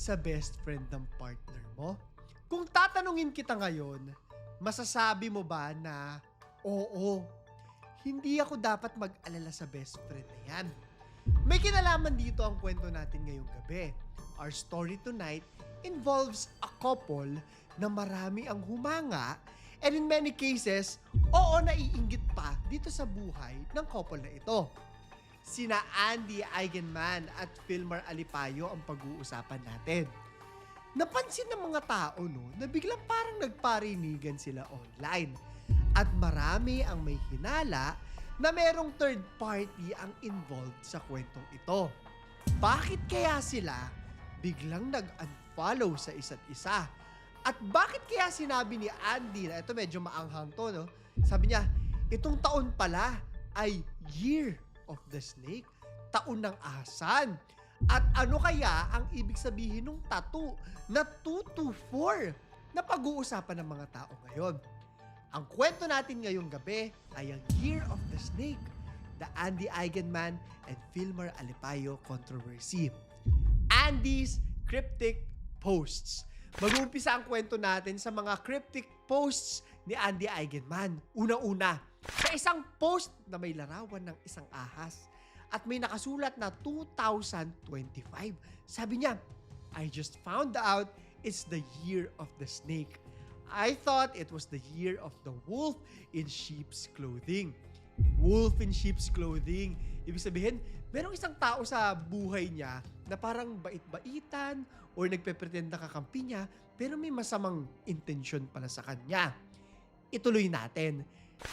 sa best friend ng partner mo? Kung tatanungin kita ngayon, masasabi mo ba na, oo, hindi ako dapat mag-alala sa best friend na yan. May kinalaman dito ang kwento natin ngayong gabi. Our story tonight involves a couple na marami ang humanga and in many cases, oo naiinggit pa dito sa buhay ng couple na ito. Sina Andy Eigenman at Filmar Alipayo ang pag-uusapan natin. Napansin ng mga tao no, na biglang parang nagparinigan sila online. At marami ang may hinala na merong third party ang involved sa kwentong ito. Bakit kaya sila biglang nag-unfollow sa isa't isa? At bakit kaya sinabi ni Andy na ito medyo maanghang to, no? Sabi niya, itong taon pala ay Year of the Snake, taon ng asan. At ano kaya ang ibig sabihin ng tattoo na 224 na pag-uusapan ng mga tao ngayon? Ang kwento natin ngayong gabi ay ang Year of the Snake, the Andy Eigenman and Filmar Alipayo controversy. Andy's cryptic posts. Mag-uumpisa ang kwento natin sa mga cryptic posts ni Andy Eigenman. Una-una, sa isang post na may larawan ng isang ahas at may nakasulat na 2025. Sabi niya, I just found out it's the year of the snake. I thought it was the year of the wolf in sheep's clothing. Wolf in sheep's clothing. Ibig sabihin, merong isang tao sa buhay niya na parang bait-baitan or nagpe-pretend na kakampi niya pero may masamang intensyon pala sa kanya. Ituloy natin.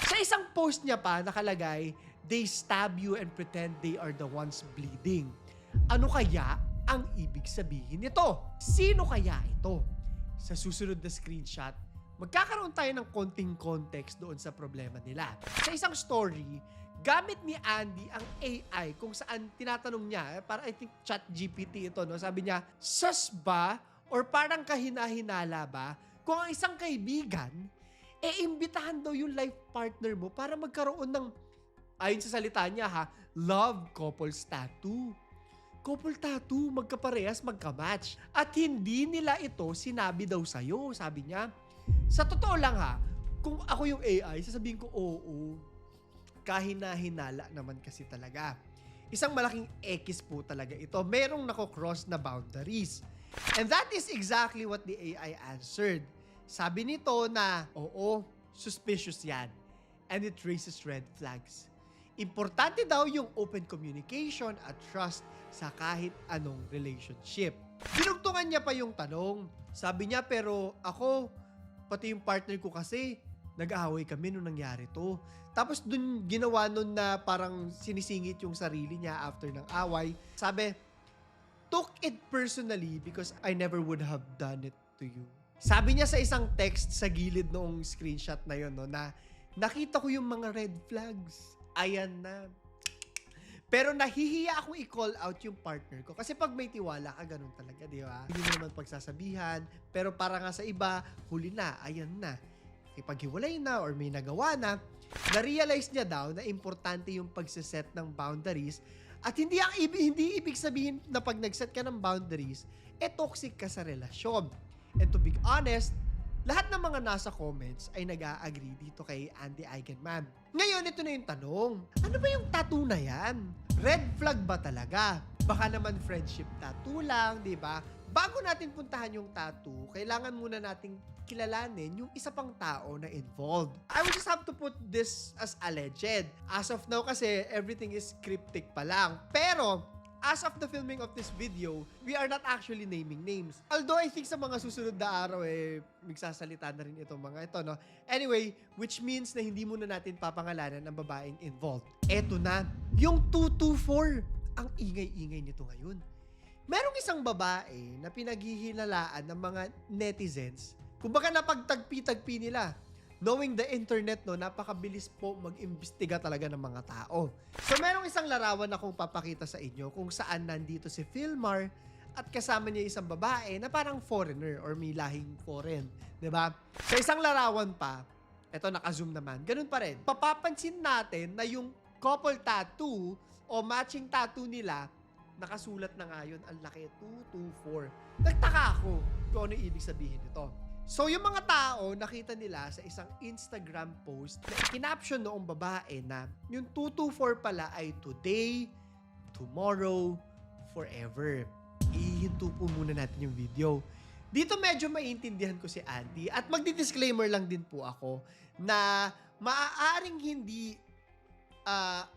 Sa isang post niya pa nakalagay, they stab you and pretend they are the ones bleeding. Ano kaya ang ibig sabihin nito? Sino kaya ito? Sa susunod na screenshot, magkakaroon tayo ng konting context doon sa problema nila. Sa isang story, gamit ni Andy ang AI kung saan tinatanong niya, para I think chat GPT ito, no? sabi niya, sus ba or parang kahina-hinala ba kung ang isang kaibigan, eh imbitahan daw yung life partner mo para magkaroon ng, ayon sa salita niya ha, love couples tattoo. Couple tattoo, magkaparehas, magkamatch. At hindi nila ito sinabi daw sa'yo, sabi niya. Sa totoo lang ha, kung ako yung AI, sasabihin ko, oo, kahina-hinala naman kasi talaga. Isang malaking X po talaga ito. Merong nako-cross na boundaries. And that is exactly what the AI answered. Sabi nito na, oo, suspicious yan. And it raises red flags. Importante daw yung open communication at trust sa kahit anong relationship. Dinugtungan niya pa yung tanong. Sabi niya, pero ako, pati yung partner ko kasi, nag-aaway kami nung nangyari to. Tapos dun ginawa nun na parang sinisingit yung sarili niya after ng away. Sabi, took it personally because I never would have done it to you. Sabi niya sa isang text sa gilid noong screenshot na yun, no, na nakita ko yung mga red flags. Ayan na. Pero nahihiya akong i-call out yung partner ko. Kasi pag may tiwala ka, ganun talaga, di ba? Hindi mo naman pagsasabihan. Pero para nga sa iba, huli na, ayan na. Ipaghiwalay na or may nagawa na, na-realize niya daw na importante yung pagsiset ng boundaries at hindi ang hindi ibig sabihin na pag nag-set ka ng boundaries, eh toxic ka sa relasyon. And to be honest, lahat ng mga nasa comments ay nag-a-agree dito kay Andy Eigenman. Ngayon, ito na yung tanong. Ano ba yung tattoo na yan? Red flag ba talaga? Baka naman friendship tattoo lang, di ba? Bago natin puntahan yung tattoo, kailangan muna nating kilalanin yung isa pang tao na involved. I will just have to put this as alleged. As of now kasi, everything is cryptic pa lang. Pero, as of the filming of this video, we are not actually naming names. Although I think sa mga susunod na araw eh, magsasalita na rin itong mga ito, no? Anyway, which means na hindi muna natin papangalanan ang babaeng involved. Eto na, yung 224, ang ingay-ingay nito ngayon. Merong isang babae na pinaghihinalaan ng mga netizens. Kumbaga napagtagpi-tagpi nila. Knowing the internet, no, napakabilis po mag-imbestiga talaga ng mga tao. So, merong isang larawan akong papakita sa inyo kung saan nandito si Filmar at kasama niya isang babae na parang foreigner or may lahing foreign. ba? Sa isang larawan pa, eto naka-zoom naman, ganun pa rin. Papapansin natin na yung couple tattoo o matching tattoo nila nakasulat na nga yun, ang laki, 224. Nagtaka ako kung ano ibig sabihin nito. So, yung mga tao, nakita nila sa isang Instagram post na kinaption noong babae na yung 224 pala ay today, tomorrow, forever. Ihinto po muna natin yung video. Dito medyo maintindihan ko si Andy at magdi-disclaimer lang din po ako na maaaring hindi ah,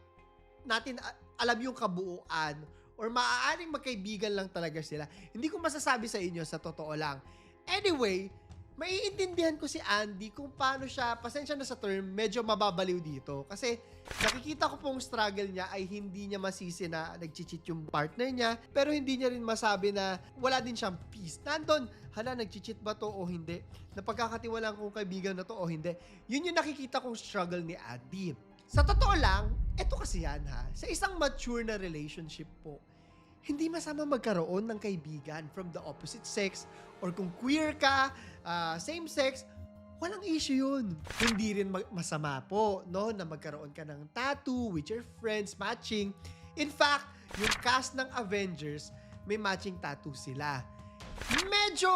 natin alam yung kabuuan or maaaring magkaibigan lang talaga sila. Hindi ko masasabi sa inyo sa totoo lang. Anyway, maiintindihan ko si Andy kung paano siya, pasensya na sa term, medyo mababaliw dito. Kasi nakikita ko pong struggle niya ay hindi niya masisi na nagchichit yung partner niya, pero hindi niya rin masabi na wala din siyang peace. Nandun, hala, nagchichit ba to o hindi? Napagkakatiwalaan kong kaibigan na to o hindi? Yun yung nakikita kong struggle ni Andy. Sa totoo lang, eto kasi yan ha, sa isang mature na relationship po, hindi masama magkaroon ng kaibigan from the opposite sex or kung queer ka, ah, same sex, walang issue yun. Hindi rin ma- masama po no, na magkaroon ka ng tattoo with your friends, matching. In fact, yung cast ng Avengers, may matching tattoo sila. Medyo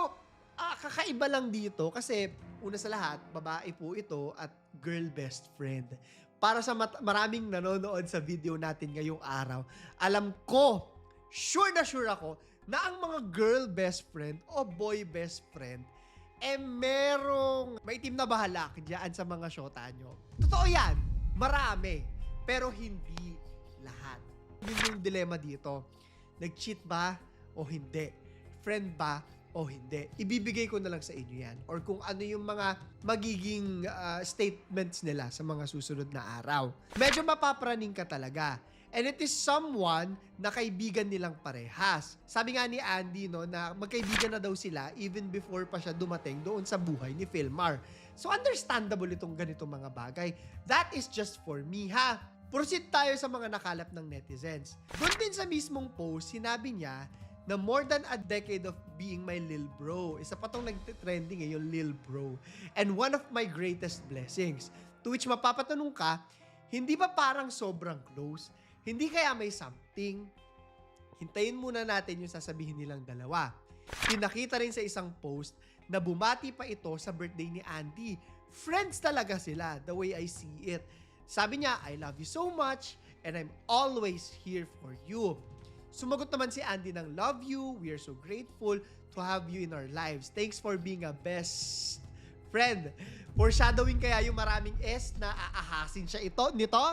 ah, kakaiba lang dito kasi una sa lahat, babae po ito at girl best friend. Para sa maraming nanonood sa video natin ngayong araw, alam ko, sure na sure ako, na ang mga girl best friend o boy best friend, eh merong may team na bahala diyan sa mga shota nyo. Totoo yan, marami, pero hindi lahat. Yun yung dilema dito. Nag-cheat ba o hindi? Friend ba o hindi? Ibibigay ko na lang sa inyo yan. Or kung ano yung mga magiging ah, statements nila sa mga susunod na araw. Medyo mapapraning ka talaga. And it is someone na kaibigan nilang parehas. Sabi nga ni Andy no, na magkaibigan na daw sila even before pa siya dumating doon sa buhay ni Philmar. So understandable itong ganitong mga bagay. That is just for me ha. Proceed tayo sa mga nakalap ng netizens. Doon din sa mismong post, sinabi niya na more than a decade of being my lil bro. Isa pa tong nag-trending eh, yung lil bro. And one of my greatest blessings. To which mapapatanong ka, hindi ba parang sobrang close? Hindi kaya may something? Hintayin muna natin yung sasabihin nilang dalawa. Pinakita rin sa isang post na bumati pa ito sa birthday ni Andy. Friends talaga sila, the way I see it. Sabi niya, I love you so much and I'm always here for you. Sumagot naman si Andy ng love you, we are so grateful to have you in our lives. Thanks for being a best friend. Foreshadowing kaya yung maraming S na aahasin siya ito, nito?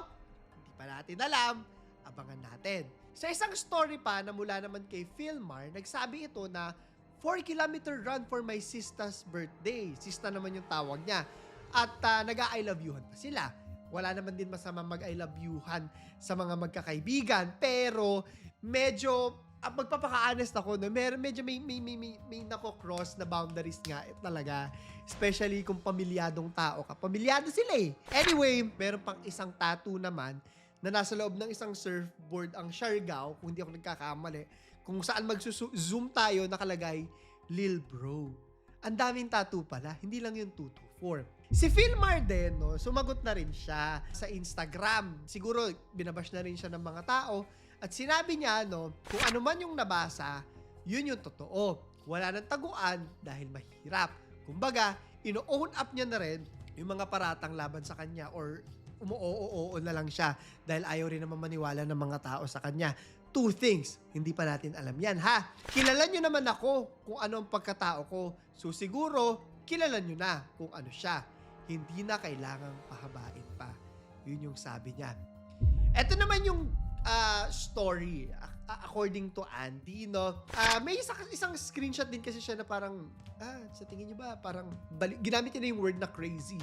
Hindi pa natin alam. Abangan natin. Sa isang story pa na mula naman kay Philmar, nagsabi ito na 4-kilometer run for my sister's birthday. Sista naman yung tawag niya. At uh, nag-I love youhan pa sila. Wala naman din masama mag-I love youhan sa mga magkakaibigan. Pero medyo ah, magpapaka-honest ako, no? Mer medyo may, may, may, may, may nako-cross na boundaries nga eh, talaga. Especially kung pamilyadong tao ka. Pamilyado sila eh. Anyway, meron pang isang tattoo naman na nasa loob ng isang surfboard ang Siargao, kung hindi ako nagkakamali, kung saan mag-zoom tayo, nakalagay, Lil Bro. Ang daming tattoo pala, hindi lang yung 224. Si Philmar din, no, sumagot na rin siya sa Instagram. Siguro, binabash na rin siya ng mga tao. At sinabi niya, no, kung ano man yung nabasa, yun yung totoo. Wala nang taguan dahil mahirap. Kumbaga, ino-own up niya na rin yung mga paratang laban sa kanya or umu-oo na lang siya dahil ayaw rin naman maniwala ng mga tao sa kanya. Two things, hindi pa natin alam yan ha. Kilala nyo naman ako kung ano ang pagkatao ko. So siguro, kilala nyo na kung ano siya. Hindi na kailangang pahabain pa. Yun yung sabi niya. Ito naman yung ah, story according to Andy, no? Ah, may isa, isang screenshot din kasi siya na parang, ah, sa tingin niyo ba, parang, bali, ginamit niya na yung word na crazy.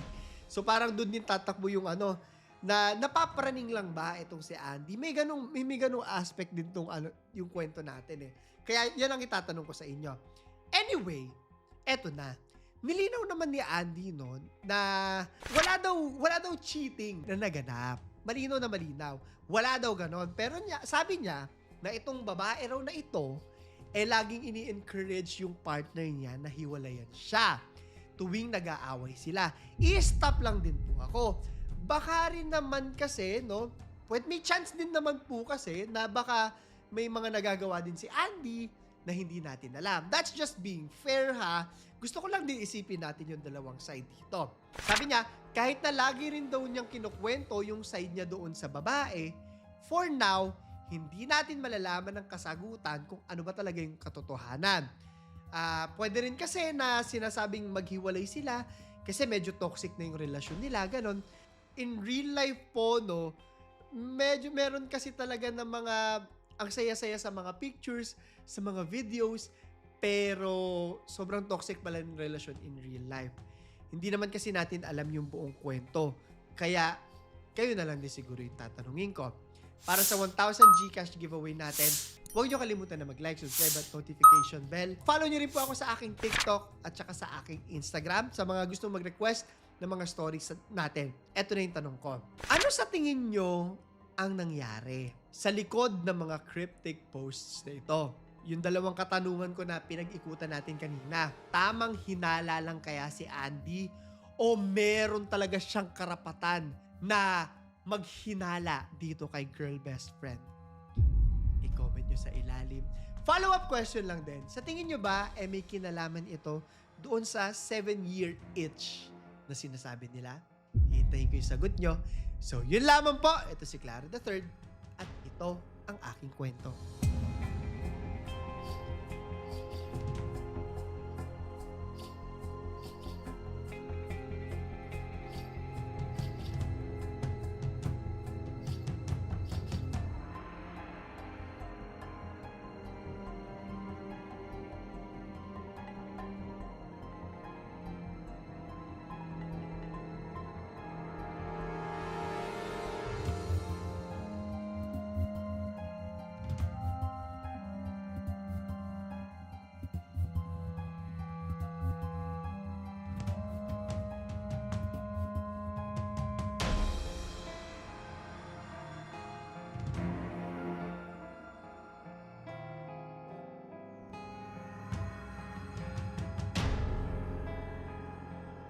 So parang doon din tatakbo yung ano, na napaparaning lang ba itong si Andy? May ganong, may, may ganong aspect din tong ano, yung kwento natin eh. Kaya yan ang itatanong ko sa inyo. Anyway, eto na. Nilinaw naman ni Andy noon na wala daw wala daw cheating na naganap. Malinaw na malinaw. Wala daw ganon. Pero niya, sabi niya na itong babae raw na ito eh laging ini-encourage yung partner niya na hiwalayan siya tuwing nag-aaway sila. I-stop lang din po ako. Baka rin naman kasi, no, pwede may chance din naman po kasi na baka may mga nagagawa din si Andy na hindi natin alam. That's just being fair ha. Gusto ko lang din isipin natin yung dalawang side dito. Sabi niya, kahit na lagi rin daw niyang kinukwento yung side niya doon sa babae, for now, hindi natin malalaman ng kasagutan kung ano ba talaga yung katotohanan. Ah, pwede rin kasi na sinasabing maghiwalay sila kasi medyo toxic na yung relasyon nila, ganon. In real life po, no, medyo meron kasi talaga ng mga ang saya-saya sa mga pictures, sa mga videos, pero sobrang toxic pala yung relasyon in real life. Hindi naman kasi natin alam yung buong kwento. Kaya, kayo na lang din siguro yung tatanungin ko. Para sa 1,000 Gcash giveaway natin, huwag nyo kalimutan na mag-like, subscribe at notification bell. Follow nyo rin po ako sa aking TikTok at saka sa aking Instagram sa mga gustong mag-request ng mga stories natin. Ito na yung tanong ko. Ano sa tingin nyo ang nangyari sa likod ng mga cryptic posts na ito? Yung dalawang katanungan ko na pinag-ikutan natin kanina. Tamang hinala lang kaya si Andy o meron talaga siyang karapatan na maghinala dito kay girl best friend? I-comment nyo sa ilalim. Follow-up question lang din. Sa tingin nyo ba, eh may kinalaman ito doon sa 7-year itch na sinasabi nila? Hintayin ko yung sagot nyo. So, yun lamang po. Ito si Clara the Third at ito ang aking kwento.